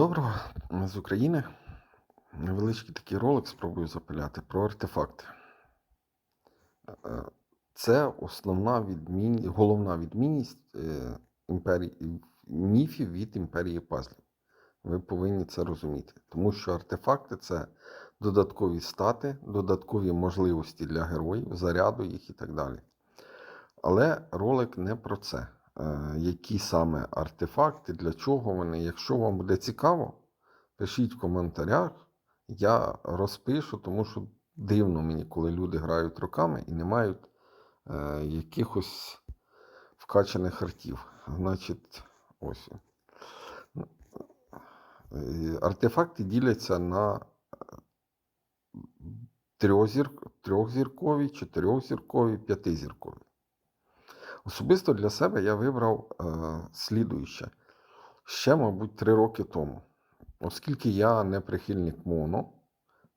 Доброго з України. Невеличкий такий ролик спробую запиляти про артефакти. Е, Це основна відмін... головна відмінність е, імперії... міфів від імперії пазлів. Ви повинні це розуміти. Тому що артефакти це додаткові стати, додаткові можливості для героїв, заряду їх і так далі. Але ролик не про це. Е, Які саме артефакти, для чого вони. Якщо вам буде цікаво, пишіть в коментарях. Я розпишу, тому що дивно мені, коли люди грають руками і не мають е, якихось вкачаних артів. Значить, ось. Е, Артефакти діляться на трьохзір... трьохзіркові, чотирьохзіркові, п'ятизіркові. Особисто для себе я вибрав е, слідуюче ще, мабуть, три роки тому. Оскільки я не прихильник моно,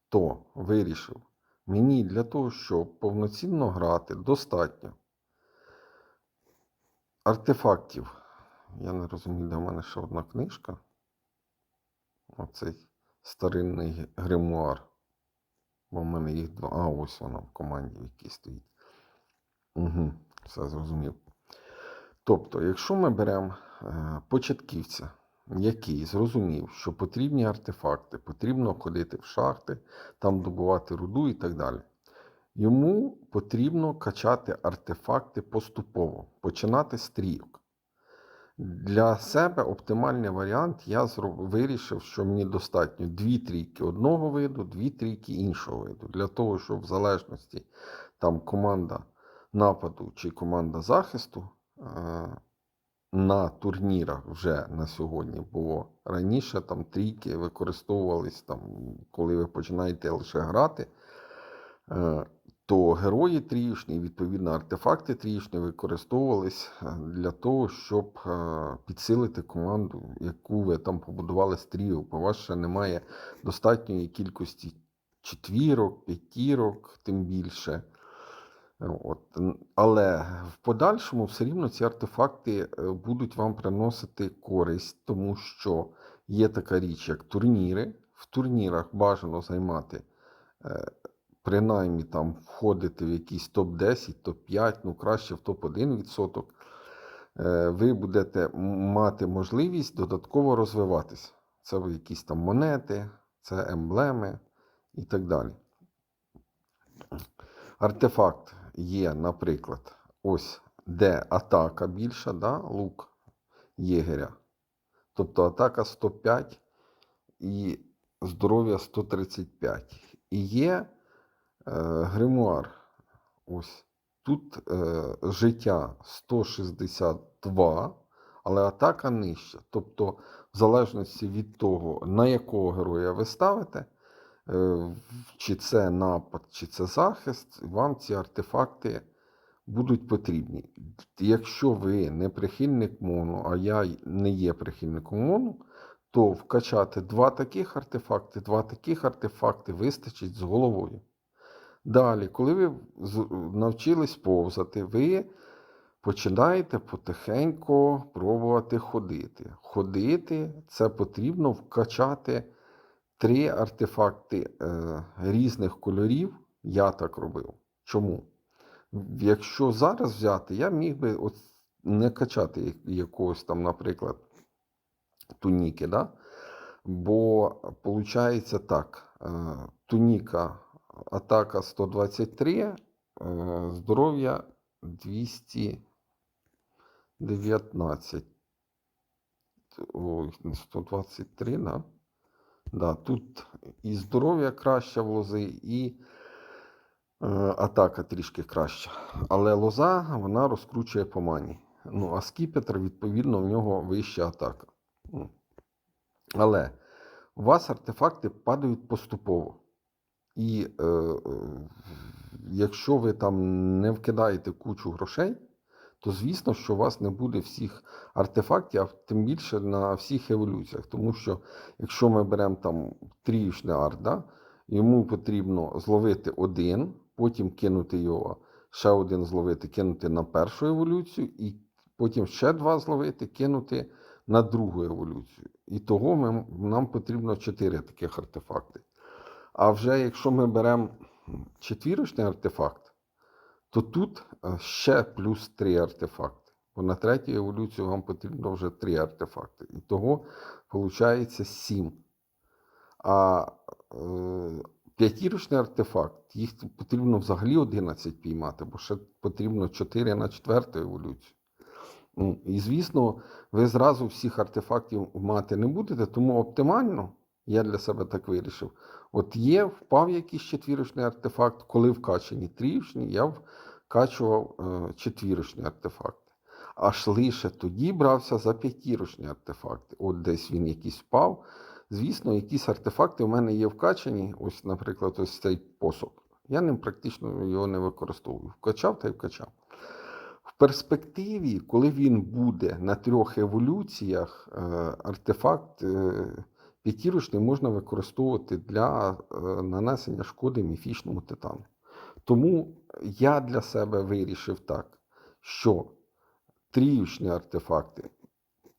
то вирішив, мені для того, щоб повноцінно грати, достатньо артефактів. Я не розумію, де в мене ще одна книжка. Оцей старинний гримуар. Бо в мене їх два. А, ось вона в команді, в якій стоїть. Угу, все зрозумів. Тобто, якщо ми беремо е, початківця, який зрозумів, що потрібні артефакти, потрібно ходити в шахти, там добувати руду і так далі. Йому потрібно качати артефакти поступово, починати з трійок. Для себе оптимальний варіант я вирішив, що мені достатньо дві трійки одного виду, дві трійки іншого виду. Для того, щоб в залежності там команда нападу чи команда захисту е, на турнірах вже на сьогодні було раніше там трійки використовувались там, коли ви починаєте лише грати. е, То герої трієчні, відповідно, артефакти трієчні використовувались е, для того, щоб підсилити команду, яку ви там побудували з тріо. У вас ще немає достатньої кількості четвірок, п'ятірок, тим більше. От. Але в подальшому все рівно ці артефакти е, будуть вам приносити користь, тому що є така річ, як турніри. В турнірах бажано займати, е, принаймні там входити в якийсь топ-10, топ-5, ну краще в топ-1 відсоток. Е, Ви будете мати можливість додатково розвиватися. Це якісь там монети, це емблеми і так далі. Артефакт є, наприклад, ось де атака більша, да? лук єгеря. Тобто атака 105 і здоров'я 135. І є е, гримуар. Ось тут е, життя 162, але атака нижча. Тобто, в залежності від того, на якого героя ви ставите, чи це напад, чи це захист, вам ці артефакти будуть потрібні. Якщо ви не прихильник моно, а я не є прихильником моно, то вкачати два таких артефакти, два таких артефакти вистачить з головою. Далі, коли ви навчились повзати, ви починаєте потихеньку пробувати ходити. Ходити це потрібно вкачати три артефакти е, різних кольорів. Я так робив. Чому? Якщо зараз взяти, я міг би от не качати якогось там, наприклад, туніки, да? бо виходить так: е, туніка атака 123, е, здоров'я 219. Ой, не 123, да? Да, тут і здоров'я краще в лози, і е, атака трішки краща. Але лоза вона розкручує по мані. Ну, а скіпетр, відповідно, в нього вища атака. Але у вас артефакти падають поступово. І е, е, якщо ви там не вкидаєте кучу грошей, то звісно, що у вас не буде всіх артефактів, а тим більше на всіх еволюціях. Тому що якщо ми беремо там тріючний арт, да, йому потрібно зловити один, потім кинути його, ще один зловити, кинути на першу еволюцію, і потім ще два зловити, кинути на другу еволюцію. і того ми, нам потрібно 4 таких артефакти. А вже якщо ми беремо четвірочний артефакт, то тут е, ще плюс 3 артефакти. Бо на третю еволюцію вам потрібно вже 3 артефакти. І того виходить 7. А е, п'ятірочний артефакт, їх потрібно взагалі 11 піймати, бо ще потрібно 4 на четверту еволюцію. Ну, І звісно, ви зразу всіх артефактів мати не будете, тому оптимально, я для себе так вирішив. От є, впав якийсь четвірочний артефакт, коли вкачані тріючні, я вкачував е, четвірочні артефакти. Аж лише тоді брався за п'ятірочні артефакти. От десь він якийсь впав. Звісно, якісь артефакти у мене є вкачані. Ось, наприклад, ось цей посуд. Я ним практично його не використовую. Вкачав та й вкачав. В перспективі, коли він буде на трьох еволюціях, е, артефакт е, п'ятірочний можна використовувати для е, нанесення шкоди міфічному титану. Тому я для себе вирішив так, що тріючні артефакти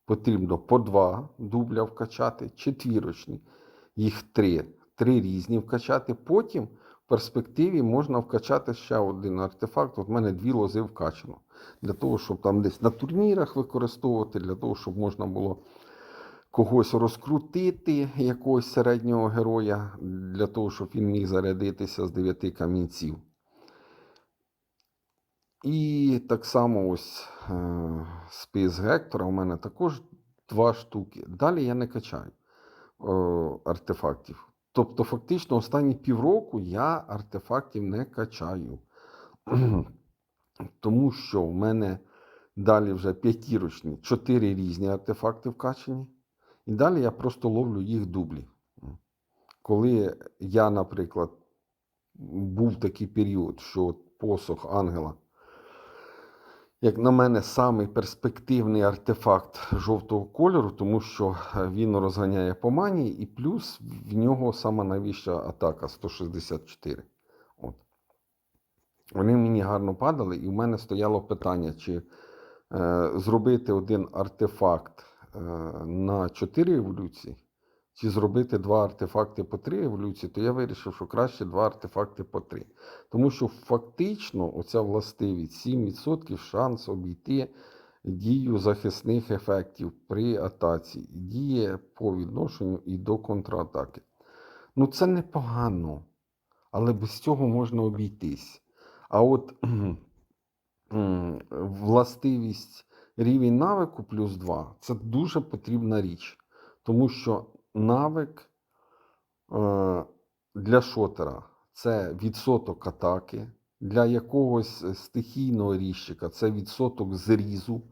потрібно по два дубля вкачати, четвірочні, їх три, три різні вкачати. Потім в перспективі можна вкачати ще один артефакт. От в мене дві лози вкачано. Для того, щоб там десь на турнірах використовувати, для того, щоб можна було когось розкрутити, якогось середнього героя, для того, щоб він міг зарядитися з дев'яти камінців. І так само ось е, спис Гектора у мене також два штуки. Далі я не качаю е, артефактів. Тобто, фактично, останні півроку я артефактів не качаю. Тому що в мене далі вже п'ятірочні, чотири різні артефакти вкачені. І далі я просто ловлю їх дублі. Коли я, наприклад, був такий період, що посох ангела, як на мене, самий перспективний артефакт жовтого кольору, тому що е, він розганяє по мані, і плюс в нього сама найвища атака 164. От. Вони мені гарно падали, і в мене стояло питання, чи е, зробити один артефакт на 4 еволюції, чи зробити два артефакти по 3 еволюції, то я вирішив, що краще два артефакти по 3. Тому що фактично оця властивість 7% шанс обійти дію захисних ефектів при атаці, діє по відношенню і до контратаки. Ну, це непогано, але без цього можна обійтись. А от властивість рівень навику плюс 2 це дуже потрібна річ. Тому що навик е, для шотера це відсоток атаки, для якогось стихійного ріщика це відсоток зрізу.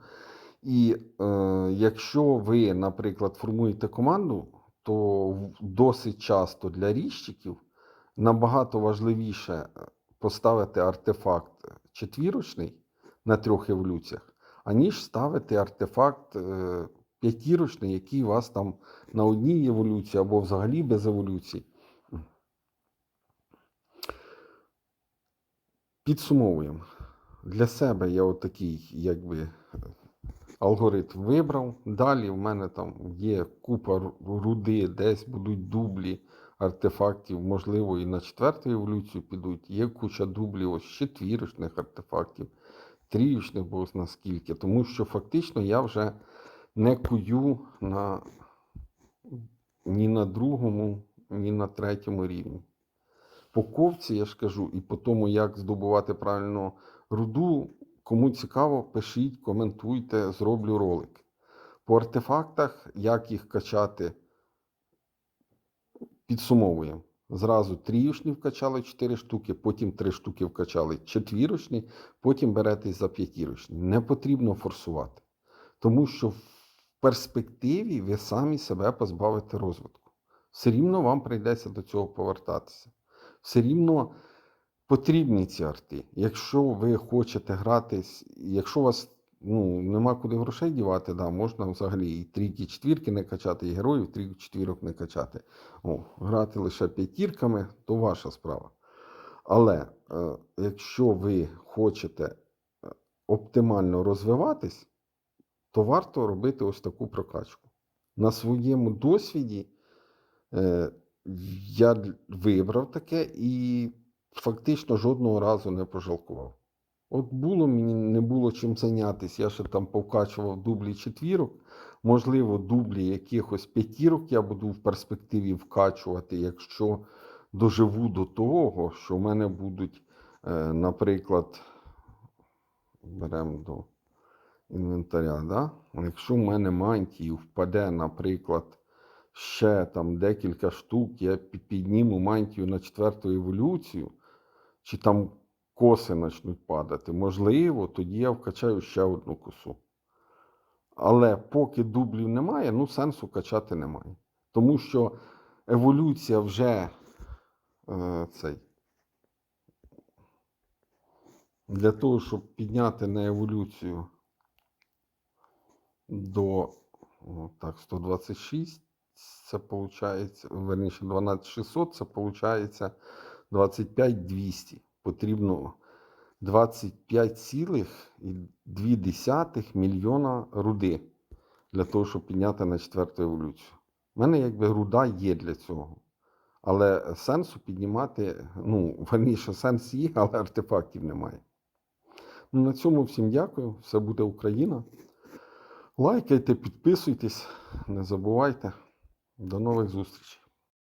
І е, якщо ви, наприклад, формуєте команду, то досить часто для ріщиків набагато важливіше е, поставити артефакт четвірочний на трьох еволюціях, аніж ставити артефакт е, п'ятірочний, який у вас там на одній еволюції або взагалі без еволюції. Підсумовуємо. Для себе я отакий, якби, алгоритм вибрав. Далі в мене там є купа руди, десь будуть дублі артефактів, можливо, і на четверту еволюцію підуть. Є куча дублів ось четвірочних артефактів, тріючних, бо наскільки. Тому що фактично я вже не кую на, ні на другому, ні на третьому рівні. По ковці, я ж кажу, і по тому, як здобувати правильно руду, кому цікаво, пишіть, коментуйте, зроблю ролик. По артефактах, як їх качати, підсумовуємо. Зразу тріюшні вкачали 4 штуки, потім 3 штуки вкачали четвірочні, потім беретесь за п'ятірочні. Не потрібно форсувати. Тому що в перспективі ви самі себе позбавите розвитку. Все рівно вам прийдеться до цього повертатися. Все рівно потрібні ці арти. Якщо ви хочете гратись, якщо у вас ну, нема куди грошей дівати, да, можна взагалі і трійки, четвірки не качати, і героїв трійки, четвірок не качати. О, грати лише п'ятірками, то ваша справа. Але е, якщо ви хочете е, оптимально розвиватись, то варто робити ось таку прокачку. на своєму досвіді е, я вибрав таке і фактично жодного разу не пожалкував. От було мені не було чим зайнятися. Я ще там повкачував дублі четвірок. Можливо, дублі якихось п'ятірок я буду в перспективі вкачувати, якщо доживу до того, що в мене будуть, е, наприклад, беремо до інвентаря, да? якщо в мене мантії впаде, наприклад, ще там декілька штук, я підніму мантію на четверту еволюцію, чи там коси почнуть падати, можливо, тоді я вкачаю ще одну косу. Але поки дублів немає, ну сенсу качати немає. Тому що еволюція вже е, цей. Для того, щоб підняти на еволюцію до так, 126, це виходить, верніше 12600, це виходить 25200. Потрібно 25,2 мільйона руди для того, щоб підняти на четверту еволюцію. У мене якби руда є для цього. Але сенсу піднімати, ну, верніше, сенс є, але артефактів немає. Ну, на цьому всім дякую. Все буде Україна. Лайкайте, підписуйтесь, не забувайте. До нових зустрічей.